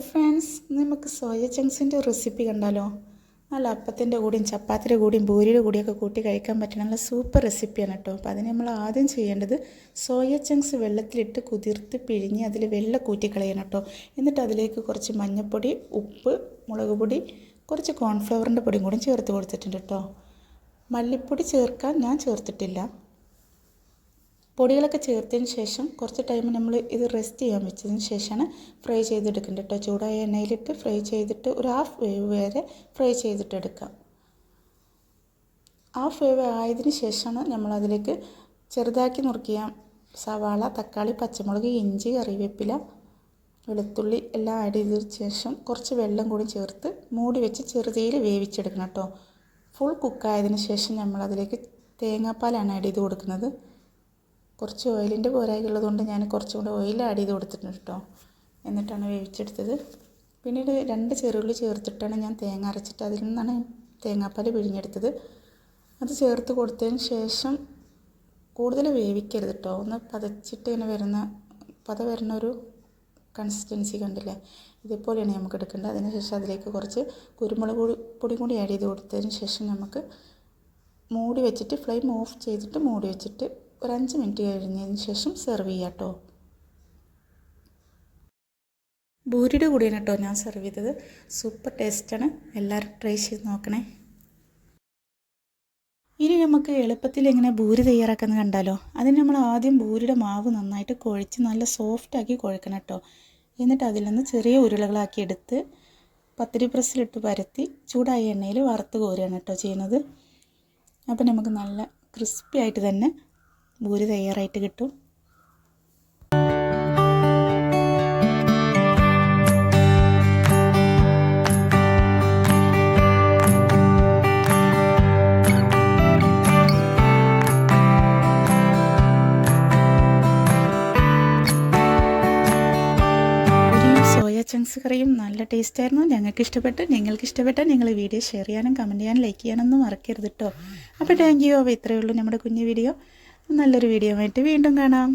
Hi friends നമുക്ക് soya ചങ്സിന്റെ recipe കണ്ടാലോ? നല്ല അപ്പത്തിന്റെ കൂടിയും ചപ്പാത്തിന്റെ കൂടിയും പൂരിയുടെ കൂടിയൊക്കെ കൂട്ടി കഴിക്കാൻ പറ്റുന്ന നല്ല സൂപ്പർ റെസിപ്പിയാണ് കേട്ടോ. അപ്പോൾ അതിന് നമ്മൾ ആദ്യം ചെയ്യേണ്ടത് സോയ ചങ്ക്സ് വെള്ളത്തിലിട്ട് കുതിർത്ത് പിഴിഞ്ഞ് അതിൽ വെള്ളം കൂറ്റി കളയണം കേട്ടോ. എന്നിട്ട് അതിലേക്ക് കുറച്ച് മഞ്ഞൾപ്പൊടി ഉപ്പ് മുളക് പൊടി കുറച്ച് കോൺഫ്ലവറിന്റെ പൊടിയും കൂടി ചേർത്ത് കൊടുത്തിട്ടുണ്ട് കേട്ടോ. മല്ലിപ്പൊടി ചേർക്കാൻ ഞാൻ ചേർത്തിട്ടില്ല. പൊടികളൊക്കെ ചേർത്തതിന് ശേഷം കുറച്ച് ടൈം നമ്മൾ ഇത് റെസ്റ്റ് ചെയ്യാൻ വെച്ചതിന് ശേഷമാണ് ഫ്രൈ ചെയ്തെടുക്കേണ്ടത് കേട്ടോ ചൂടായ എണ്ണയിലിട്ട് ഫ്രൈ ചെയ്തിട്ട് ഒരു ഹാഫ് വേവ് വരെ ഫ്രൈ ചെയ്തിട്ടെടുക്കാം ഹാഫ് വേവ് ആയതിന് ശേഷമാണ് നമ്മൾ അതിലേക്ക് ചെറുതാക്കി നുറുക്കിയ സവാള തക്കാളി പച്ചമുളക് ഇഞ്ചി കറിവേപ്പില വെളുത്തുള്ളി എല്ലാം ആഡ് ചെയ്തതിന് ശേഷം കുറച്ച് വെള്ളം കൂടി ചേർത്ത് മൂടി വെച്ച് ചെറുതീയിൽ വേവിച്ചെടുക്കണം കേട്ടോ ഫുൾ കുക്കായതിന് ശേഷം നമ്മളതിലേക്ക് തേങ്ങാപ്പാലാണ് ആഡ് ചെയ്ത് കൊടുക്കുന്നത്. കുറച്ച് ഓയിലിന്റെ പോരായുള്ളതുകൊണ്ട് ഞാൻ കുറച്ചും കൂടെ ഓയിൽ ആഡ് ചെയ്ത് കൊടുത്തിട്ടുണ്ട് കേട്ടോ. എന്നിട്ടാണ് വേവിച്ചെടുത്തത്. പിന്നീട് രണ്ട് ചെറുള്ളി ചേർത്തിട്ടാണ് ഞാൻ തേങ്ങ അരച്ചിട്ട് അതിൽ നിന്നാണ് തേങ്ങാപ്പാൽ പിഴിഞ്ഞെടുത്തത്. അത് ചേർത്ത് കൊടുത്തതിന് ശേഷം കൂടുതൽ വേവിക്കരുത് കേട്ടോ. ഒന്ന് പതച്ചിട്ട് ഇങ്ങനെ വരുന്ന പത വരുന്ന ഒരു കൺസിസ്റ്റൻസി കണ്ടില്ലേ? ഇതേപോലെയാണ് നമുക്ക് എടുക്കേണ്ടത്. അതിനുശേഷം അതിലേക്ക് കുറച്ച് കുരുമുളക് പൊടി പൊടി കൂടി ആഡ് ചെയ്ത് കൊടുത്തതിന് ശേഷം നമുക്ക് മൂടി വെച്ചിട്ട് ഫ്ലെയിം ഓഫ് ചെയ്തിട്ട് മൂടി വെച്ചിട്ട് ഒരു അഞ്ച് മിനിറ്റ് കഴിഞ്ഞതിന് ശേഷം സെർവ് ചെയ്യാം കേട്ടോ ബൂരിയുടെ കൂടെയാണ് കേട്ടോ ഞാൻ സെർവ് ചെയ്തത്. സൂപ്പർ ടേസ്റ്റാണ് എല്ലാവരും ട്രൈ ചെയ്ത് നോക്കണേ. ഇനി നമുക്ക് എളുപ്പത്തിൽ എങ്ങനെ ബൂരി തയ്യാറാക്കുന്നത് കണ്ടാലോ? അതിന് നമ്മൾ ആദ്യം ബൂരിയുടെ മാവ് നന്നായിട്ട് കുഴച്ച് നല്ല സോഫ്റ്റാക്കി കുഴക്കണം കേട്ടോ എന്നിട്ട് അതിൽ നിന്ന് ചെറിയ ഉരുളകളാക്കി എടുത്ത് പത്തിരി പ്രസ്സിലിട്ട് പരത്തി ചൂടായ എണ്ണയിൽ വറുത്ത് കോരുകയാണ് കേട്ടോ ചെയ്യുന്നത്. അപ്പം നമുക്ക് നല്ല ക്രിസ്പി ആയിട്ട് തന്നെ ഭൂരി തയ്യാറായിട്ട് കിട്ടും. ചങ്ക്സ് കറിയും നല്ല ടേസ്റ്റ് ആയിരുന്നു ഞങ്ങൾക്ക് ഇഷ്ടപ്പെട്ട് നിങ്ങൾക്ക് ഇഷ്ടപ്പെട്ട നിങ്ങൾ വീഡിയോ ഷെയർ ചെയ്യാനും കമന്റ് ചെയ്യാനും ലൈക്ക് ചെയ്യാനൊന്നും മറക്കരുത് കേട്ടോ അപ്പോൾ താങ്ക് യു അപ്പോൾ ഇത്രയേ ഉള്ളൂ നമ്മുടെ കുഞ്ഞു വീഡിയോ. നല്ലൊരു വീഡിയോ ആയിട്ട് വീണ്ടും കാണാം.